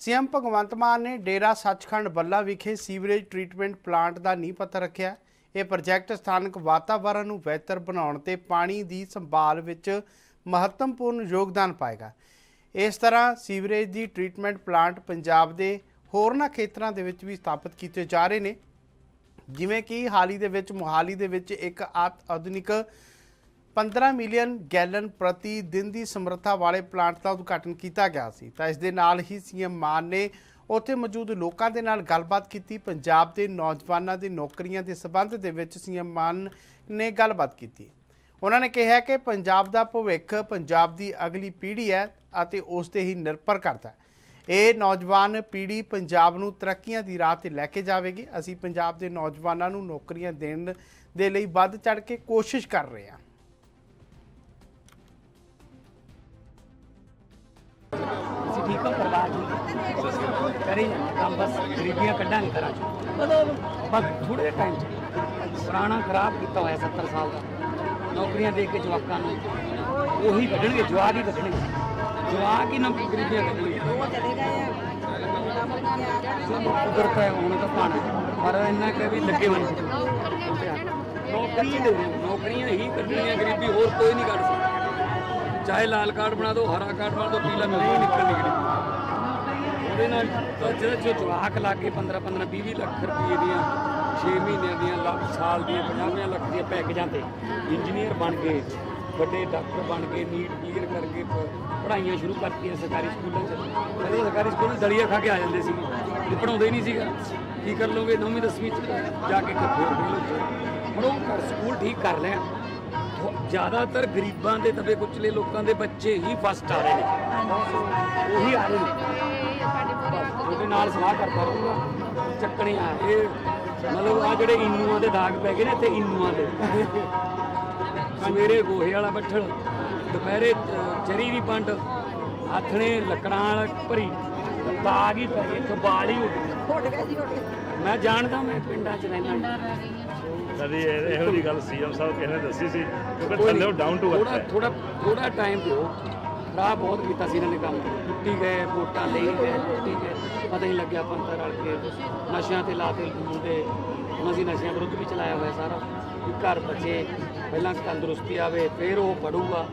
CM Bhagwant Mann ਨੇ ਡੇਰਾ ਸੱਚਖੰਡ ਬੱਲਾ ਵਿਖੇ sewerage treatment plant ਦਾ ਨੀਂਹ ਪੱਥਰ ਰੱਖਿਆ ਇਹ ਪ੍ਰੋਜੈਕਟ ਸਥਾਨਕ ਵਾਤਾਵਰਣ ਨੂੰ ਬਿਹਤਰ ਬਣਾਉਣ ਤੇ ਪਾਣੀ ਦੀ ਸੰਭਾਲ ਵਿੱਚ ਮਹੱਤਵਪੂਰਨ ਯੋਗਦਾਨ ਪਾਏਗਾ। ਇਸ ਤਰ੍ਹਾਂ ਸੀਵਰੇਜ ਦੀ ਟ੍ਰੀਟਮੈਂਟ ਪਲਾਂਟ ਪੰਜਾਬ ਦੇ ਹੋਰਨਾਂ ਖੇਤਰਾਂ ਦੇ ਵਿੱਚ ਵੀ ਸਥਾਪਿਤ ਕੀਤੇ ਜਾ ਰਹੇ ਨੇ। ਜਿਵੇਂ ਕਿ ਹਾਲ ਹੀ ਦੇ ਵਿੱਚ ਮੁਹਾਲੀ ਦੇ ਵਿੱਚ ਇੱਕ ਆਤ- ਆਧੁਨਿਕ 15 ਮਿਲੀਅਨ ਗੈਲਨ ਪ੍ਰਤੀ ਦਿਨ ਦੀ ਸਮਰੱਥਾ ਵਾਲੇ ਪਲਾਂਟ ਦਾ ਉਦਘਾਟਨ ਕੀਤਾ ਗਿਆ ਸੀ। ਤਾਂ ਇਸ ਦੇ ਨਾਲ ਹੀ ਸੀਐਮ ਮਾਨ ਨੇ ਉੱਥੇ ਮੌਜੂਦ ਲੋਕਾਂ ਦੇ ਨਾਲ ਗੱਲਬਾਤ ਕੀਤੀ। ਪੰਜਾਬ ਦੇ ਨੌਜਵਾਨਾਂ ਦੀ ਨੌਕਰੀਆਂ ਦੇ ਸਬੰਧ ਦੇ ਵਿੱਚ ਸੀਐਮ ਮਾਨ ਨੇ ਗੱਲਬਾਤ ਕੀਤੀ। ਉਹਨਾਂ ਨੇ ਕਿਹਾ ਕਿ ਪੰਜਾਬ ਦਾ ਭਵਿੱਖ ਪੰਜਾਬ ਦੀ ਅਗਲੀ ਪੀੜ੍ਹੀ ਹੈ ਅਤੇ ਉਸ ਤੇ ਹੀ ਨਿਰਭਰ ਕਰਦਾ ਹੈ। ਇਹ ਨੌਜਵਾਨ ਪੀੜ੍ਹੀ ਪੰਜਾਬ ਨੂੰ ਤਰੱਕੀਆਂ ਦੀ ਰਾਹ ਤੇ ਲੈ ਕੇ ਜਾਵੇਗੀ। ਅਸੀਂ ਪੰਜਾਬ ਦੇ ਨੌਜਵਾਨਾਂ ਨੂੰ ਨੌਕਰੀਆਂ ਦੇਣ ਦੇ ਲਈ ਵੱਧ ਚੜ ਕੇ ਕੋਸ਼ਿਸ਼ ਕਰ ਰਹੇ ਹਾਂ। ਕਰੀ ਜਾਂਦੇ ਕੰਮ ਬਸ ਗਰੀਬੀਆਂ ਕੱਢਾਂਗੇ ਘਰਾਂ ਚੋਂ ਬਸ ਥੋੜੇ ਟਾਈਮ ਚ ਪੁਰਾਣਾ ਖਰਾਬ ਕੀਤਾ ਹੋਇਆ 70 ਸਾਲ ਦਾ। ਨੌਕਰੀਆਂ ਦੇ ਕੇ ਜਵਾਕਾਂ ਨੂੰ ਉਹੀ ਕੱਢਣਗੇ ਜਵਾਕ ਹੀ ਕੱਢਣਗੇ। ਜਵਾਕ ਹੀ ਨਾ ਗਰੀਬੀਆਂ ਕੱਢਣਗੇ। ਕੁਦਰਤ ਹੈ ਹੁਣ ਤਾਂ ਪਾਣਾ ਪਰ ਇੰਨਾ ਕਿ ਵੀ ਲੱਗੇ ਨੇ। ਨੌਕਰੀ ਦੇ ਨੌਕਰੀਆਂ ਹੀ ਕੱਢਣੀਆਂ ਗਰੀਬੀ ਹੋਰ ਕੋਈ ਨਹੀਂ ਕੱਢ ਸਕਦਾ। ਚਾਹੇ ਲਾਲ ਕਾਰਡ ਬਣਾ ਦਿਓ ਹਰਾ ਕਾਰਡ ਬਣਾ ਦਿਓ ਪੀਲਾ ਮਿਲ ਨਿਕਲ ਨਿਕਲੇ ਉਹਦੇ ਨਾਲ ਤਾਂ ਜਿਹੜਾ ਜੋ ਜਵਾਕ ਲਾ ਕੇ 15 15 20 20 ਲੱਖ ਰੁਪਏ ਦੀਆਂ 6 ਮਹੀਨਿਆਂ ਦੀਆਂ ਲੱਖ ਸਾਲ ਦੀਆਂ 50 ਲੱਖ ਦੀਆਂ ਪੈਕੇਜਾਂ ਤੇ ਇੰਜੀਨੀਅਰ ਬਣ ਕੇ ਵੱਡੇ ਡਾਕਟਰ ਬਣ ਕੇ ਨੀਟ ਕਲੀਅਰ ਕਰਕੇ ਪੜ੍ਹਾਈਆਂ ਸ਼ੁਰੂ ਕਰਤੀਆਂ ਸਰਕਾਰੀ ਸਕੂਲਾਂ 'ਚ। ਪਹਿਲਾਂ ਸਰਕਾਰੀ ਸਕੂਲਾਂ 'ਚ ਦਲੀਆ ਖਾ ਕੇ ਆ ਜਾਂਦੇ ਸੀ ਇਹ ਪੜਾਉਂਦੇ ਹੀ ਨਹੀਂ ਸੀਗਾ। ਕੀ ਕਰ ਲੋਗੇ 9ਵੀਂ 10ਵੀਂ 'ਚ ਜਾ ਕੇ ਕਿੱਥੇ ਹੁਣ ਉਹ ਸਕੂਲ ਠੀਕ ਕਰ ਲਿਆ। ਜ਼ਿਆਦਾਤਰ ਗਰੀਬਾਂ ਦੇ ਦਬੇ ਕੁਚਲੇ ਲੋਕਾਂ ਦੇ ਬੱਚੇ ਹੀ ਫਸਟ ਆ ਰਹੇ ਨੇ। ਉਹੀ ਆ ਰਹੇ ਨੇ। ਉਹਦੇ ਨਾਲ ਸਲਾਹ ਕਰਦਾ ਰਹੂੰਗਾ। ਚੱਕਣੇ ਆ ਇਹ ਮਤਲਬ ਆ ਜਿਹੜੇ ਇਨੂਆਂ ਦੇ ਦਾਗ ਪੈ ਗਏ ਨੇ ਇੱਥੇ ਇਨੂਆਂ ਦੇ। ਸਵੇਰੇ ਗੋਹੇ ਵਾਲਾ ਬੱਠਲ ਦੁਪਹਿਰੇ ਚਰੀ ਦੀ ਪੰਡ ਆਥਣੇ ਲੱਕੜਾਂ ਵਾਲਾ ਭਰੀ ਦਾਗ ਹੀ ਪੈ ਗਏ ਕਬਾਲ ਹੀ ਹੋ ਗਈ। ਮੈਂ ਜਾਣਦਾ ਮੈਂ ਪਿੰਡਾਂ 'ਚ ਰਹਿੰਦਾ। ਕਦੀ ਇਹ- ਇਹੋ ਜਿਹੀ ਗੱਲ ਸੀਐਮ ਸਾਹਿਬ ਕਿਸੇ ਨੇ ਦੱਸੀ ਸੀ ਕਿਉਂਕਿ ਥੱਲੇ ਨਹੀਂ। ਡਾਊਨ ਟੂ ਥੋੜਾ ਹੈ। ਥੋੜਾ ਥੋੜਾ ਟਾਈਮ ਦਿਓ। ਖਰਾਬ ਬਹੁਤ ਕੀਤਾ ਸੀ ਇਹਨਾਂ ਨੇ ਕੰਮ। ਟੁੱਟੀ ਗਏ ਵੋਟਾਂ ਲਈ ਗਏ ਟੁੱਟੀ ਗਏ। ਪਤਾ ਹੀ ਲੱਗਿਆ ਪੰਥ ਰਲ ਕੇ। ਨਸ਼ਿਆਂ ਤੇ ਲਾਤੇ ਮੁੰਡੇ। ਹੁਣ ਅਸੀਂ ਨਸ਼ਿਆਂ ਵਿਰੁੱਧ ਵੀ ਚਲਾਇਆ ਹੋਇਆ ਸਾਰਾ। ਵੀ ਘਰ ਬੱਚੇ ਪਹਿਲਾਂ ਤੰਦਰੁਸਤੀ ਆਵੇ ਫਿਰ ਉਹ ਪੜੂਗਾ।